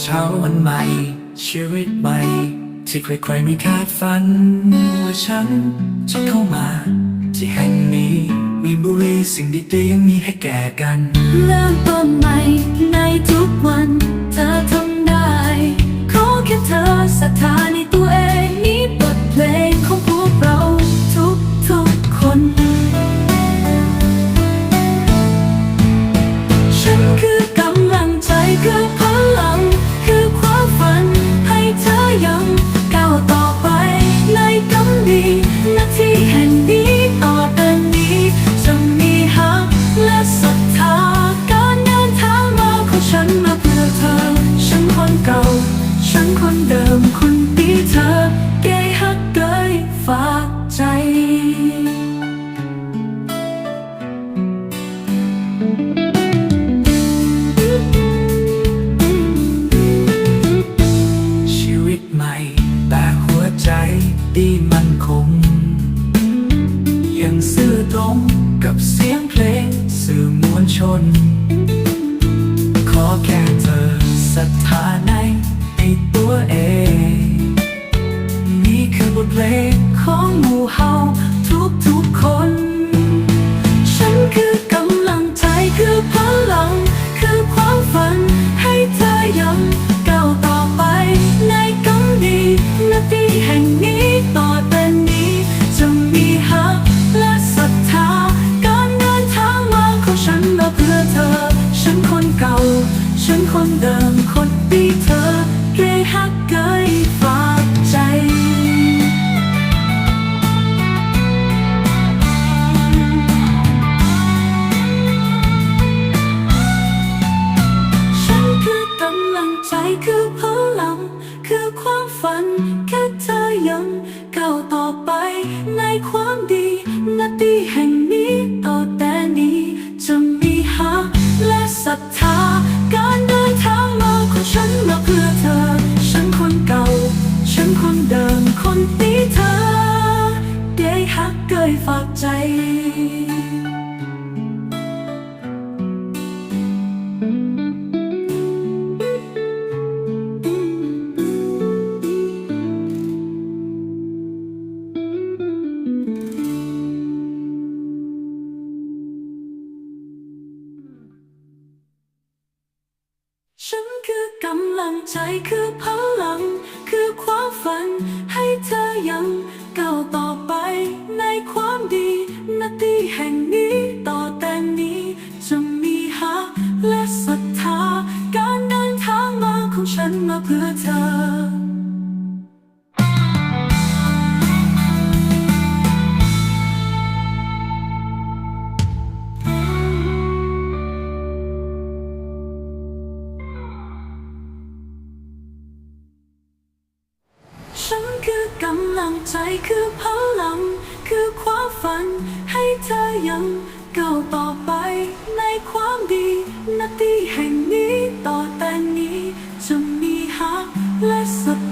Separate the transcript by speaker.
Speaker 1: เช้าวันใหม่ ชีวิตใหม่ ที่ใครๆไม่คาดฝันว่าฉันจะเข้ามา ที่แห่งนี้มีบุรีสิ่งดีๆยังมีให้แก่กัน
Speaker 2: เริ่มต้นใหม่ในทุกวัน เธอทำได้ ขอแค่เธอศรัทธาในตัวเอง ใหม่ แต่
Speaker 1: หัวใจดีมันคง ยังซื่อตรงกับเสียงเพลงสื่อมวลชน ขอแค่เธอศรัทธาในในตัวเอง นี่คือบทเพลงของหมู่เฮาทุกทุกคน
Speaker 2: ฉันคือกำลังใจคือพลัง คือความฝันให้เธอยัง ฉัน ลังใจคือพลัง คือความฝัน ให้เธอยังก้าวต่อไป ในความดีนาทีแห่งนี้ต่อแต่นี้จะมีฮักและศรัทธา การเดินทางมาของฉันมาเพื่อเธอ กำลังใจคือพลัง คือความฝัน ให้เธอยังก้าวต่อไป ในความดีนาทีแห่งนี้ต่อแต่นี้จะมีฮักและสุด